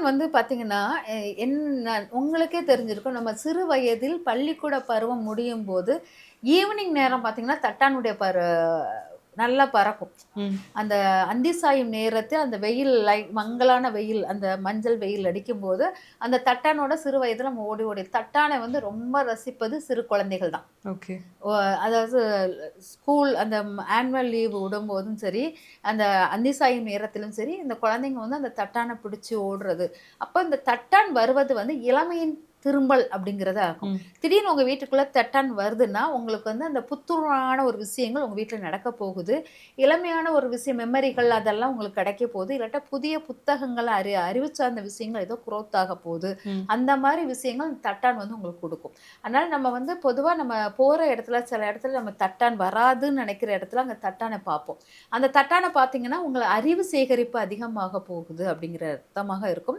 தட்டான் வந்து பார்த்தீங்கன்னா, என்ன உங்களுக்கே தெரிஞ்சிருக்கும். நம்ம சிறு வயதில் பள்ளிக்கூட பருவம் முடியும் போது ஈவினிங் நேரம் பார்த்தீங்கன்னா, தட்டானுடைய பரு நல்லா பறக்கும். அந்த அந்தி சாயும் நேரத்தில் அந்த வெயில் லை மங்கலான வெயில், அந்த மஞ்சள் வெயில் அடிக்கும்போது, அந்த தட்டானோட சிறு வயதில நம்ம ஓடி ஓடி தட்டானை வந்து ரொம்ப ரசிப்பது சிறு குழந்தைகள் தான். ஓகே. அதாவது ஸ்கூல் அந்த ஆனுவல் லீவ் விடும்போதும் சரி, அந்த அந்தி சாயும் நேரத்திலும் சரி, இந்த குழந்தைங்க வந்து அந்த தட்டான பிடிச்சு ஓடுறது. அப்ப இந்த தட்டான் வருவது வந்து இளமையின் திரும்பல் அப்படிங்கிறதா இருக்கும். திடீர்னு உங்க வீட்டுக்குள்ள தட்டான் வருதுன்னா, உங்களுக்கு வந்து அந்த புத்துணர்வான ஒரு விஷயங்கள் உங்க வீட்ல நடக்க போகுது. இளமையான ஒரு விஷயம் மெமரிகள் அதெல்லாம் உங்களுக்கு கிடைக்க போகுது. இல்லாட்டா புதிய புத்தகங்கள் அறி அறிவு சார்ந்த விஷயங்கள் ஏதோ குரோத் ஆக போகுது. அந்த மாரி விஷயங்கள் தட்டான் வந்து உங்களுக்கு குடுக்கும். அதனால நம்ம வந்து பொதுவா நம்ம போற இடத்துல சில இடத்துல நம்ம தட்டான் வராதுன்னு நெனைக்கிற இடத்துல அங்க தட்டான பார்ப்போம். அந்த தட்டான பார்த்தீங்கன்னா, உங்கள அறிவு சேகரிப்பு அதிகமாக போகுது அப்படிங்கிற அர்த்தமாக இருக்கும்.